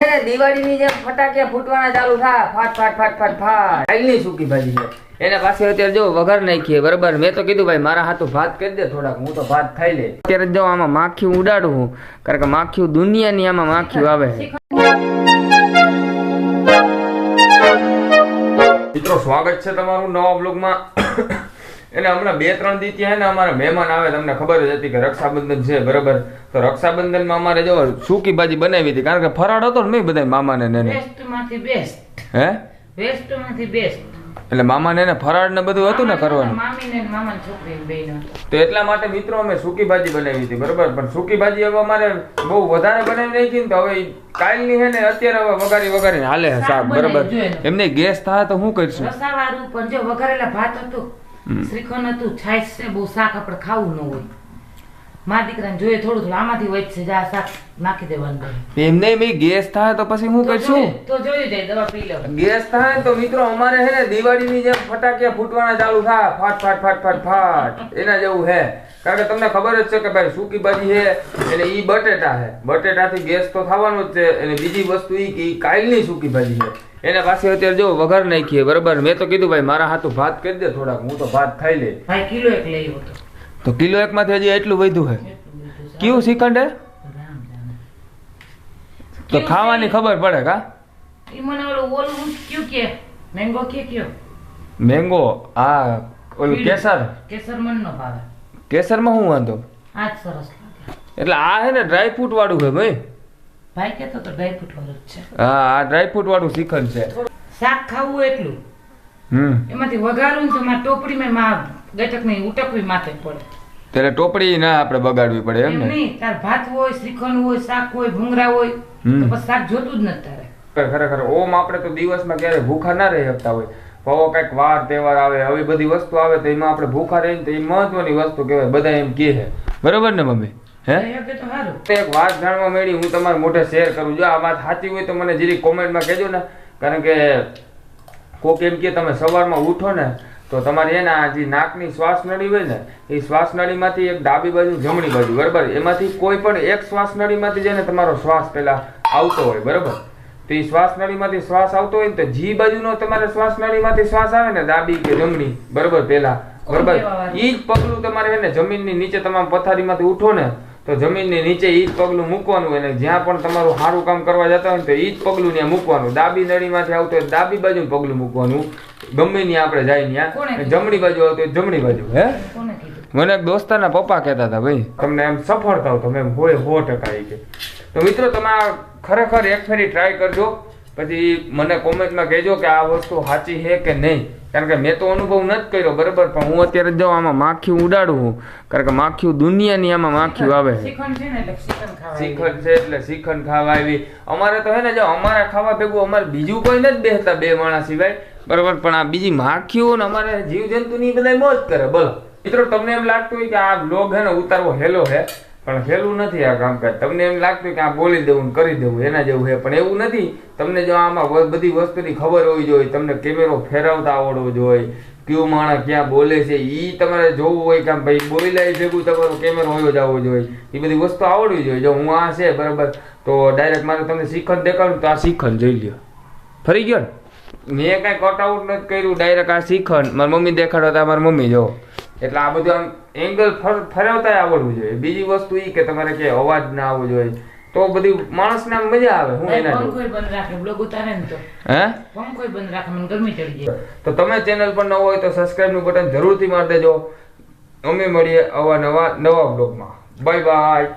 દિવાળીની જેમ ફટાકિયા ફૂટવાના ચાલુ થાય. ફાટ ફાટ ફાટ ફાટ ફાટ. આઈની સૂકી ભાજી છે. એના પાસે અત્યારે જો વઘાર નાખીએ બરાબર? મેં તો કીધું ભાઈ મારા હાથું ભાત કરી દે થોડાક હું તો ભાત ખાઈ લે અત્યારે જો આમાં માખી ઉડાડું કારણ કે માખીયું દુનિયાની આમાં માખી આવે મિત્રો સ્વાગત છે તમારું નવા બ્લોગમાં એને હમણાં બે ત્રણ દી ત્યાં હે ને અમારા મહેમાન આવે તમને ખબર જ હતી કે રક્ષાબંધન છે બરાબર? તો રક્ષાબંધનમાં અમારે જો સૂકી ભાજી બનાવી હતી કારણ કે ફરાળ હતો ને મેં બધા મામાને ને એને. બેસ્ટ બેસ્ટ હે? બેસ્ટમાંથી બેસ્ટ એટલે મામાને એને ફરાળ ને બધું હતું ને કરવાનું. મામી ને મામા છોકરી બેન તો એટલા માટે મિત્રો અમે સૂકી ભાજી બનાવી હતી બરાબર? પણ સૂકી ભાજી હવે અમારે બહુ વધારે બનાવી નાખી ને તો હવે કાલની હે ને અત્યારે હવે વઘારી વઘારીને હાલે સાહેબ બરોબર. એમને ગેસ થાય તો શું કરશું? પણ જો વઘારેલા ભાત હતું શ્રીખંડ હતું છાશ છે બહુ શાક આપણે ખાવું ન હોય. મા દીકરાને જોઈએ થોડું થોડું આમાંથી વધશે જા શાક નાખી દેવાનું એમને મેં ગેસ થાય તો પછી હું કરશું? તો જોયું જાય દવા પી લો ગેસ થાય તો મિત્રો અમારે હે ને દિવાળીની જેમ ફટાકિયા ફૂટવાના ચાલુ થાય. ફાટ ફાટ ફાટ ફાટ ફાટ. એના જેવું હે. કારણ કે તમને ખબર જ છે કે ભાઈ સૂકી ભાજી હે એટલે ઈ બટેટા હે. બટેટાથી ગેસ તો થવાનો જ છે. અને બીજી વસ્તુ ઈ કે કાલની સૂકી ભાજી છે એના પાસે અત્યારે જો વઘાર નાખીએ બરાબર? મેં તો કીધું ભાઈ મારા હાથું ભાત કરી દે થોડાક હું તો ભાત ખાઈ લે ભાઈ કિલો એક લઈ તો. કિલો કિલો એકમાંથી હજી એટલું વધ્યું હે? કયું શ્રીખંડ? હે તો ખાવાની ખબર પડે કા? મને ઓલું ઓલું કયું કે? મેંગો કે કયો? મેંગો આ ઓલું કેસર? કેસર મન નો ભાવે. કેસરમાં શું વાંધો? આ સરસ એટલે આ હે ને ડ્રાય ફ્રૂટ વાળું છે ભાઈ. ભાઈ કેતો તો ડ્રાય ફ્રૂટ વાળું જ છે. હા આ ડ્રાય ફ્રૂટ વાળું શ્રીખંડ છે. શાક ખાવું એટલું. હમ. એમાંથી વઘારું છે તો મારે ટોપડીમાં માં ગટક નહીં ઉટકવી માથે પડે. ત્યારે ટોપડી ના આપણે બગાડવી પડે એમ ને? નહીં તાર ભાત હોય શ્રીખંડ હોય શાક હોય ભૂંગરા હોય તો પછી શાક જોતું જ નથી તારે. ખરેખર ઓમ આપણે તો દિવસમાં ક્યારે ભૂખા ના રહી શકતા હોય. પવો કંઈક વાર તહેવાર આવે આવી બધી વસ્તુ આવે તો એમાં આપણે ભૂખા રહીને તો એ મહત્વની વસ્તુ કહેવાય બધા એમ કહે છે. બરોબર ને મમ્મી? હે? એક વાત જાણવા મળી હું તમારા મોઢે શેર કરું. જો આ વાત સાચી હોય તો મને જરી કોમેન્ટમાં કહેજો ને. કારણ કે કોક એમ કે તમે સવારમાં ઉઠો ને તો તમારી એના જે નાકની શ્વાસ નળી હોય ને એ શ્વાસ નળીમાંથી એક ડાબી બાજુ જમણી બાજુ બરાબર? એમાંથી કોઈ પણ એક શ્વાસ નળીમાંથી જેને તમારો શ્વાસ પહેલાં આવતો હોય બરાબર? તો એ શ્વાસ નળીમાંથી શ્વાસ આવતો હોય ને તો જી બાજુનો તમારે શ્વાસ નળીમાંથી શ્વાસ આવે ને ડાબી કે જમણી બરાબર પહેલાં બરાબર? એ જ પગલું તમારે છે ને જમીનની નીચે તમામ પથારીમાંથી ઉઠો ને તો જમીનની નીચે ઈ જ પગલું મૂકવાનું અને જ્યાં પણ તમારું સારું કામ કરવા જતા હોય ને તો ઈ જ પગલું ત્યાં મૂકવાનું. ડાબી નળીમાંથી આવતો હોય ડાબી બાજુ પગલું મૂકવાનું. ગમે ત્યાં આપણે જાય ત્યાં. જમણી બાજુ આવતો હોય જમણી બાજુ. હે? મને એક દોસ્તારના પપ્પા કહેતા હતા ભાઈ. તમને એમ સફળ થાવ તમે એમ હોય સો ટકા એ કે. તો મિત્રો તમે ખરેખર એક ફેરી ટ્રાય કરજો. પછી મને કોમેન્ટમાં કહેજો કે આ વસ્તુ સાચી છે કે નહીં. કારણ કે મેં તો અનુભવ નથી કર્યો બરાબર? પણ હું અત્યારે જો આમાં માખીયું ઉડાડું છું કારણ કે માખી દુનિયાની આમાં માખીયું આવે છે. શ્રીખંડ છે એટલે શ્રીખંડ ખાવા છે એટલે શ્રીખંડ ખાવા આવી. અમારે તો હે ને જો અમારા ખાવા ભેગું અમારે બીજું કોઈ નથી બેસતા બે માણસ સિવાય. બરાબર? પણ આ બીજી માખીઓ ને અમારે જીવ જંતુ ની બધા મોજ કરે બોલો. મિત્રો તમને એમ લાગતું હોય કે આ બ્લોગ હે ને ઉતારવો હેલો હે. પણ સહેલું નથી આ કામકાજ. તમને એમ લાગતું કે આ બોલી દેવું કરી દેવું એના જેવું છે પણ એવું નથી. તમને જો આમાં બધી વસ્તુની ખબર હોવી જોઈએ, તમને કેમેરો ફેરવતા આવડવો જોઈએ, કયું માણસ ક્યાં બોલે છે એ તમારે જોવું હોય કે ભાઈ બોલાય ભેગું તમારો કેમેરો હોયો આવવો જોઈએ. એ બધી વસ્તુ આવડવી જોઈએ. જો હું આ છે, બરાબર, તો ડાયરેક્ટ મારે તમને શ્રીખંડ દેખાડું તો આ શ્રીખંડ જોઈ લ્યો. ફરી ગયો ને? મેં કાંઈ કટઆઉટ નથી કર્યું. ડાયરેક્ટ આ શ્રીખંડ મારી મમ્મી દેખાડો તો મારી મમ્મી, જો. એટલે આ બધું આમ એંગલ ફેરવતા આવડવું જોઈએ. બીજી વસ્તુ એ કે તમારે કે અવાજ ના આવવો જોઈએ. તો બધી માણસને આમ મજા આવે હું એના પંખો બંધ રાખે બ્લોગ ઉતારે ને તો. હે? પંખો બંધ રાખે મને ગરમી ચડી જાય. તો તમે ચેનલ પર ન હોય તો સબસ્ક્રાઇબનું બટન જરૂરથી મારી દેજો. અમે મળીએ આવા નવા નવા બ્લોગમાં બાય બાય